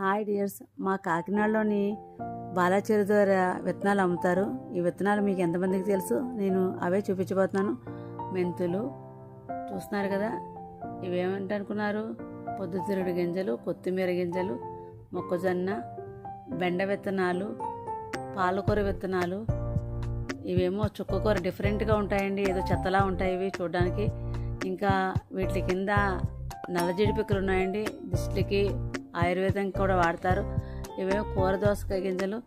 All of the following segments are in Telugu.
Hi dears. మా కాకినాడలోని బాలాచేరు ద్వారా విత్తనాలు అమ్ముతారు. ఈ విత్తనాలు మీకు ఎంతమందికి తెలుసు? నేను అవే చూపించబోతున్నాను. మెంతులు చూస్తున్నారు కదా? ఇవేమంటనుకున్నారు? పొద్దుతిరుడు గింజలు కొత్తిమీర గింజలు మొక్కజొన్న బెండ విత్తనాలు పాలకూర విత్తనాలు. ఇవేమో చుక్కకూర డిఫరెంట్గా ఉంటాయండి. ఏదో చెత్తలా ఉంటాయి ఇవి చూడడానికి. ఇంకా వీటి కింద నల్ల జీడిపిక్కలు ఉన్నాయండి. దిష్టికి ఆయుర్వేదం కూడా వాడతారు. ఇవేమో కూర దోసకాయ గింజలు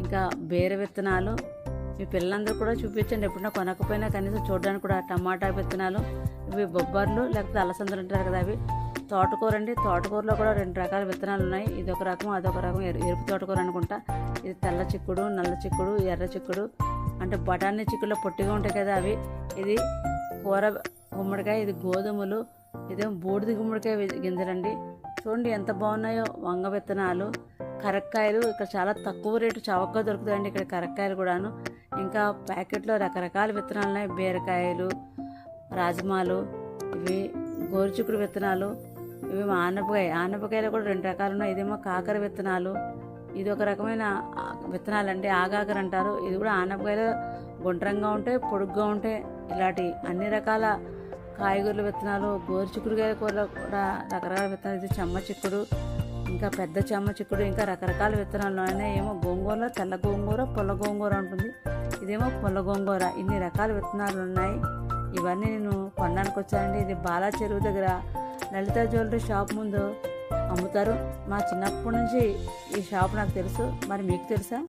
ఇంకా బేర విత్తనాలు. మీ పిల్లలందరూ కూడా చూపించండి. ఎప్పుడైనా కొనకపోయినా కనీసం చూడడానికి కూడా టమాటా విత్తనాలు ఇవి బొబ్బర్లు లేకపోతే అలసందలు ఉంటారు కదా అవి. తోటకూర అండి. తోటకూరలో కూడా రెండు రకాల విత్తనాలు ఉన్నాయి. ఇది ఒక రకం అదొక రకం. ఎరు- ఎరుపు తోటకూర అనుకుంటా. ఇది తెల్ల చిక్కుడు నల్ల చిక్కుడు ఎర్ర చిక్కుడు. అంటే బఠానీ చిక్కుల్లో పొట్టిగా ఉంటాయి కదా అవి. ఇది కూర గుమ్మడికాయ ఇది గోధుమలు ఇదేం బూడిద గుమ్మడికాయ గింజలండి. చూడండి ఎంత బాగున్నాయో వంగ విత్తనాలు కరక్కాయలు. ఇక్కడ చాలా తక్కువ రేటు చవకగా దొరుకుతాయండి ఇక్కడ కరక్కాయలు కూడాను. ఇంకా ప్యాకెట్లో రకరకాల విత్తనాలు ఉన్నాయి. బీరకాయలు రాజమాలు ఇవి గోరుచుకుడు విత్తనాలు ఇవి ఆనపకాయ. ఆనపకాయలు కూడా రెండు రకాలు ఉన్నాయి. ఇదేమో కాకర విత్తనాలు. ఇది ఒక రకమైన విత్తనాలు అంటే ఆగాకర అంటారు. ఇది కూడా ఆనపకాయలు గుండ్రంగా ఉంటాయి పొడుగ్గా ఉంటాయి ఇలాంటి అన్ని రకాల కాయగూరల విత్తనాలు గోరు చిక్కుడుకాయ కూర కూడా రకరకాల విత్తనాలు. ఇది చెమ్మ చిక్కుడు ఇంకా పెద్ద చెమ్మ చిక్కుడు ఇంకా రకరకాల విత్తనాలు. ఉన్నాయి ఏమో గోంగూరలో తెల్ల గోంగూర పుల్ల గోంగూర ఉంటుంది ఇదేమో పుల్ల గోంగూర. ఇన్ని రకాల విత్తనాలు ఉన్నాయి. ఇవన్నీ నేను కొనడానికి వచ్చానండి. ఇది బాలా చెరువు దగ్గర లలిత జ్యువెలరీ షాప్ ముందు అమ్ముతారు. మా చిన్నప్పటి నుంచి ఈ షాప్ నాకు తెలుసు. మరి మీకు తెలుసా?